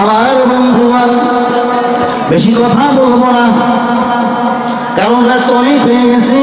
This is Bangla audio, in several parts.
আমার বন্ধুগণ, বেশি কথা বলব না। কারণ রাত অনেক হয়ে গেছে।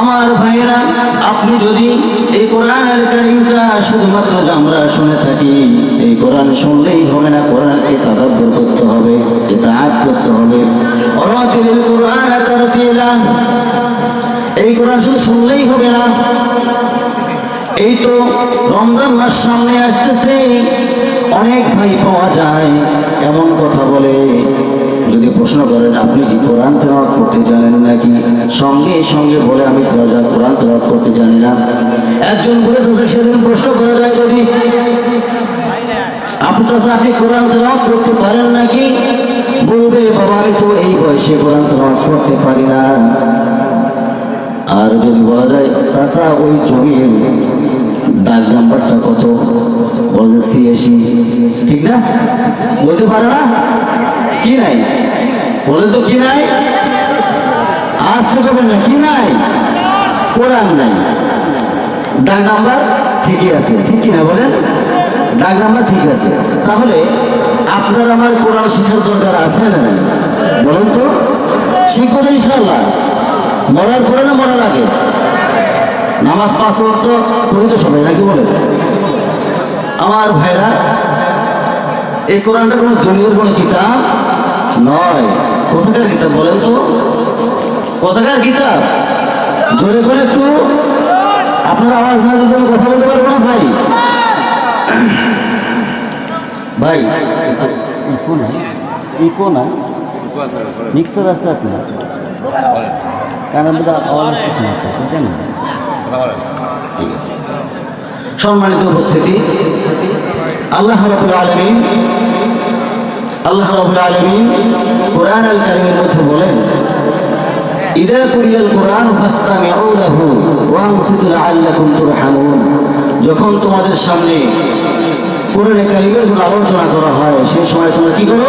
আমার ভাইরা আপনি যদি এই কোরআনের কারিমটা শুধুমাত্র আমরা শুনে থাকি, এই কোরআন শুনলেই হবে না, কোরআনকে তাদাব্বর করতে হবে, ইতাআত করতে হবে। অরাতিল কোরআন তারতিলা। এই কোরআন শুধু শুনলেই হবে না। এই তো রমজান মাস সামনে আসতেছে। অনেক ভাই পাওয়া যায়। এমন কথা বলে, যদি প্রশ্ন করেন, আপনি কি কোরআন তেলাওয়াত করতে জানেন নাকি? সঙ্গে সঙ্গে বলে, আমি যা যা কোরআন তেলাওয়াত করতে জানি না। একজন বলে চাচা সেদিন প্রশ্ন করা যায় যদি আপনি চাচা, আপনি কোরআন তেলাওয়াত করতে পারেন নাকি? বলবে, বাবা, আমি তো এই বয়সে কোরআন তেলাওয়াত করতে পারি না। আর যদি বলা যায়, চাচা, ওই জমির দাগ নাম্বারটা কত? বলছে সিএসি ঠিক না? বলতে পারে না? কি নাই? বলে তো কি নাই? আসতে কবে না কি নাই? কোরআন নাই। দাগ নাম্বার ঠিকই আছে। ঠিক কিনা বলেন? দাগ নাম্বার ঠিক আছে। তাহলে আপনার আমার কোরআন শেখার দরকার আছে না? বলেন তো। শিখব ইনশাল্লাহ মরার পরে না মরার আগে? নামাজ পাঁচ ওয়াক্ত তো সবাই নাকি বলে আমার ভাইরা এই কোরআনটা কোনো দুনিয়ার কোনো কিতাব নয়। কোথাকার কিতাব বলেন তো? কোথাকার কিতাব? জোরে করে একটু আপনার আওয়াজ না দিতে কথা বলতে পারব না ভাই। ভাই ইকো না মিক্সার আছে আপনার? কারণ আওয়াজ আসতেছে না স্যার, ঠিক না? ঠিক আছে। সম্মানিত উপস্থিতি। আল্লাহ রাবুল আলমিন, আল্লাহ রাবুল আলমিন কোরআন আল কারিমের মধ্যে বলেন, ইদা কুরিয়াল কোরআন ফাস্তামিউ লাহু তুরহামুন। যখন তোমাদের সামনে কোরআনে কারিমের কোনো আলোচনা করা হয়, সেই সময় তোমরা কি করো?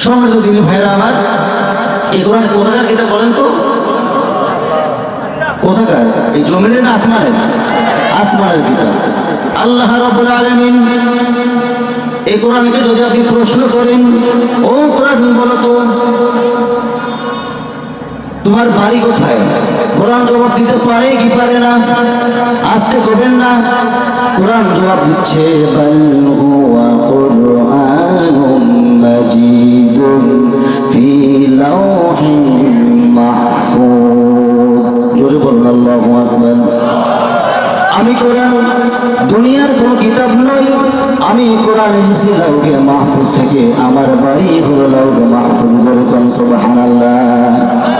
সম্মানিত আমার এই কোরআনে কোথাকার কিতাব বলেন তো? কোথাকার? এই জমিনের না আসমানের? আসমানের আল্লাহ রাব্বুল আলামিন এই কোরআনকে যদি আপনি প্রশ্ন করেন, ও কোরআন, বলো তো, তোমার বাড়ি কোথায়? কোরআন জবাব দিতে পারে কি পারে না? আসতে করবেন না? কোরআন জবাব দিচ্ছে আমি কোরআন, দুনিয়ার কোনো কিতাব নই। আমি কোরআন এসেছি লাউকে মাহফুজ থেকে। আমার বাড়ি হলো লাউকে মাহফুজ বলতাম সুবহানাল্লাহ।